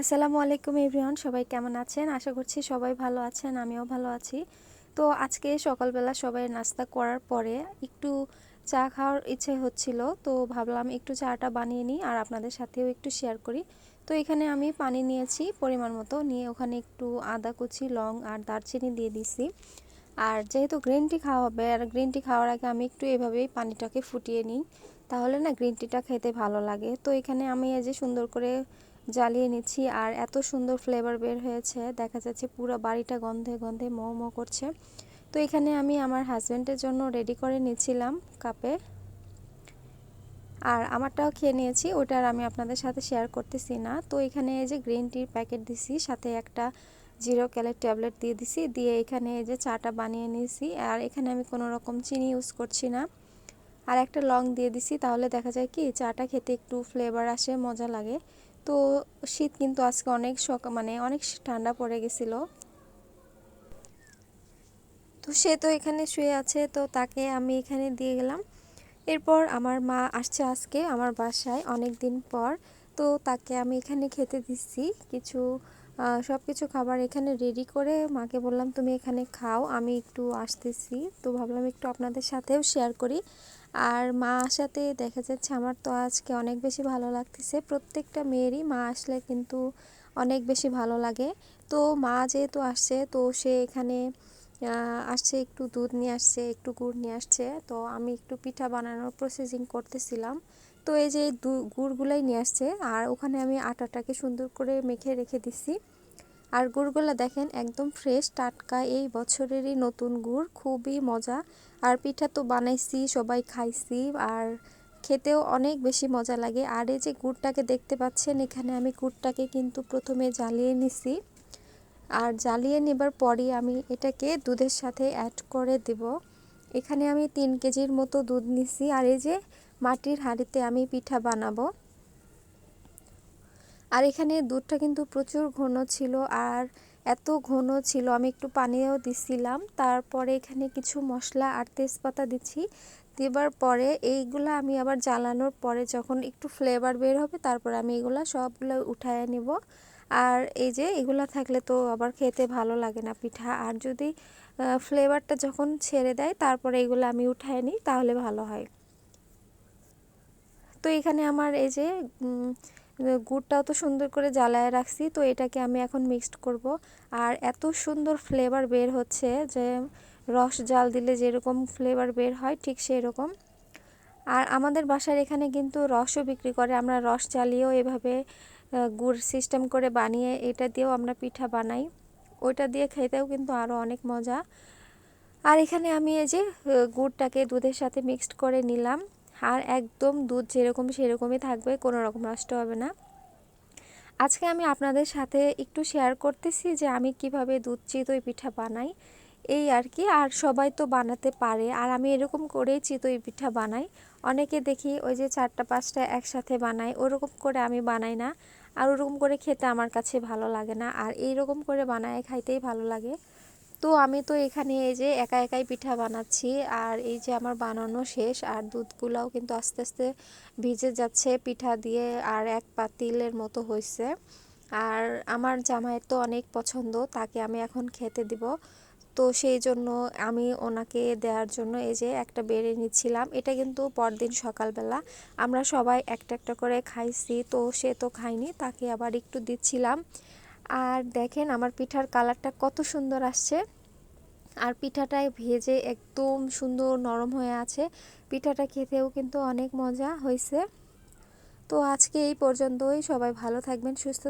আসসালামু আলাইকুম এভরিওয়ান, সবাই কেমন আছেন? আশা করছি সবাই ভালো আছেন, আমিও ভালো আছি। তো আজকে সকালবেলা সবাই নাস্তা করার পরে একটু চা খাওয়ার ইচ্ছে হচ্ছিল, তো ভাবলাম একটু চাটা বানিয়ে নিই আর আপনাদের সাথেও একটু শেয়ার করি। তো এখানে আমি পানি নিয়েছি, পরিমাণ মতো নিয়ে ওখানে একটু আদা কুচি, লং আর দারচিনি দিয়ে দিছি। আর যেহেতু গ্রিন টি খাওয়া হবে আর গ্রিন টি খাওয়ার আগে আমি একটু এভাবেই পানিটাকে ফুটিয়ে নিই, তাহলে না গ্রিন টিটা খেতে ভালো লাগে। তো এখানে আমি এই যে সুন্দর করে জ্বালিয়ে নিচ্ছি আর এত সুন্দর ফ্লেভার বের হয়েছে। দেখা যাচ্ছে পুরো বাড়িটা গন্ধে গন্ধে মো মো করছে। তো এখানে আমি আমার হাজব্যান্ডের জন্য রেডি করে নিয়েছিলাম কাপে আর আমারটাও খেয়ে নিয়েছি ওটা আর আমি আপনাদের সাথে শেয়ার করতেছি না। তো এখানে এই যে গ্রিন টির প্যাকেট দিছি, সাথে একটা জিরো ক্যালের ট্যাবলেট দিয়ে দিছি, দিয়ে এখানে এই যে চাটা বানিয়ে নিয়েছি। আর এখানে আমি কোনো রকম চিনি ইউজ করছি না। আর একটা লং দিয়ে দিছি, তাহলে দেখা যায় কি, চাটা খেতে একটু ফ্লেভার আসে, মজা লাগে। তো শীত কিন্তু আজকে অনেক সক মানে অনেক ঠান্ডা পড়ে গেছিল। তো সে তো এখানে শুয়ে আছে, তো তাকে আমি এখানে দিয়ে গেলাম। এরপর আমার মা আসছে আজকে আমার বাসায় অনেক দিন পর। তো তাকে আমি এখানে খেতে দিচ্ছি কিছু সব কিছু খাবার এখানে রেডি করে মাকে বললাম, তুমি এখানে খাও, আমি একটু আসতেছি। তো ভাবলাম একটু আপনাদের সাথেও শেয়ার করি। আর মা আসাতে দেখা যাচ্ছে আমার তো আজকে অনেক বেশি ভালো লাগতেছে। প্রত্যেকটা মেয়েরই মা আসলে কিন্তু অনেক বেশি ভালো লাগে। তো মা যেহেতু আসছে, তো সে এখানে আসছে, একটু দুধ নিয়ে আসছে, একটু গুড় নিয়ে আসছে। তো আমি একটু পিঠা বানানোর প্রসেসিং করতেছিলাম। তো এই যে গুড়গুলাই নিয়ে আসছে, আর ওখানে আমি আটাটাকে সুন্দর করে মেখে রেখে দিছি আর গুড়গুলো দেখেন একদম ফ্রেশ টাটকা, এই বছরেরই নতুন গুড়, খুবই মজা। আর পিঠা তো বানাইছি, সবাই খাইছি, আর খেতেও অনেক বেশি মজা লাগে। আর এই যে গুড়টাকে দেখতে পাচ্ছেন, এখানে আমি গুড়টাকে কিন্তু প্রথমে জ্বালিয়ে নিছি। আর জ্বালিয়ে নেবার পরই আমি এটাকে দুধের সাথে অ্যাড করে দেব। এখানে আমি তিন কেজির মতো দুধ নিছি। আর এই যে মাটির হাঁড়িতে আমি পিঠা বানাবো। আর এখানে দুধটা কিন্তু প্রচুর ঘন ছিল আর এত ঘন ছিল, আমি একটু পানিও দিছিলাম। তারপরে এখানে কিছু মশলা আর তেজপাতা দিচ্ছি। দেবার পরে এইগুলো আমি আবার জ্বালানোর পরে যখন একটু ফ্লেভার বের হবে, তারপর আমি এগুলো সবগুলো উঠায় নিব। আর এই যে এগুলো থাকলে তো আবার খেতে ভালো লাগে না পিঠা। আর যদি ফ্লেভারটা যখন ছেড়ে দেয়, তারপরে এগুলো আমি উঠায় নিই, তাহলে ভালো হয়। তো এখানে আমার এই যে গুড়টাও তো সুন্দর করে জ্বালায় রাখছি, তো এটাকে আমি এখন মিক্সড করব। আর এত সুন্দর ফ্লেভার বের হচ্ছে যে, রস জাল দিলে যেরকম ফ্লেভার বের হয় ঠিক সেই রকম আর আমাদের বাসার এখানে কিন্তু রসও বিক্রি করে, আমরা রস জ্বালিয়েও এভাবে গুড় সিস্টেম করে বানিয়ে এটা দিয়েও আমরা পিঠা বানাই। ওইটা দিয়ে খেতেও কিন্তু আরও অনেক মজা। আর এখানে আমি এই যে গুড়টাকে দুধের সাথে মিক্সড করে নিলাম। আর একদম দুধ যেরকম সেরকমই থাকবে, কোনো রকম নষ্ট হবে না। আজকে আমি আপনাদের সাথে একটু শেয়ার করতেছি যে আমি কীভাবে দুধ চিতই পিঠা বানাই। এই আর কি, আর সবাই তো বানাতে পারে, আর আমি এরকম করেই চিতই পিঠা বানাই। অনেকে দেখি ওই যে চারটা, পাঁচটা একসাথে বানাই ওরকম করে আমি বানাই না। আর ওরকম করে খেতে আমার কাছে ভালো লাগে না, আর এইরকম করে বানায়, খাইতেই ভালো লাগে। তো আমি তো এখানে এই যে একা একাই পিঠা বানাচ্ছি আর এই যে আমার বানানো শেষ আর দুধগুলাও কিন্তু আস্তে আস্তে ভিজে যাচ্ছে পিঠা দিয়ে আর এক পাতিলের মতো হয়েছে আর আমার জামাইয়ের তো অনেক পছন্দ, তাকে আমি এখন খেতে দিব। তো সেই জন্য আমি ওনাকে দেওয়ার জন্য এই যে একটা বেড়ে নিচ্ছিলাম। এটা কিন্তু পরদিন সকালবেলা। আমরা সবাই একটা একটা করে খাইছি, তো সে তো খায়নি, তাকে আবার একটু দিচ্ছিলাম। আর দেখেন আমার পিঠার কালারটা কত সুন্দর আসছে। আর পিঠাটায় ভেজে একদম সুন্দর নরম হয়ে আছে। পিঠাটা খেতেও কিন্তু অনেক মজা হয়েছে। তো আজকে এই পর্যন্তই। সবাই ভালো থাকবেন, সুস্থ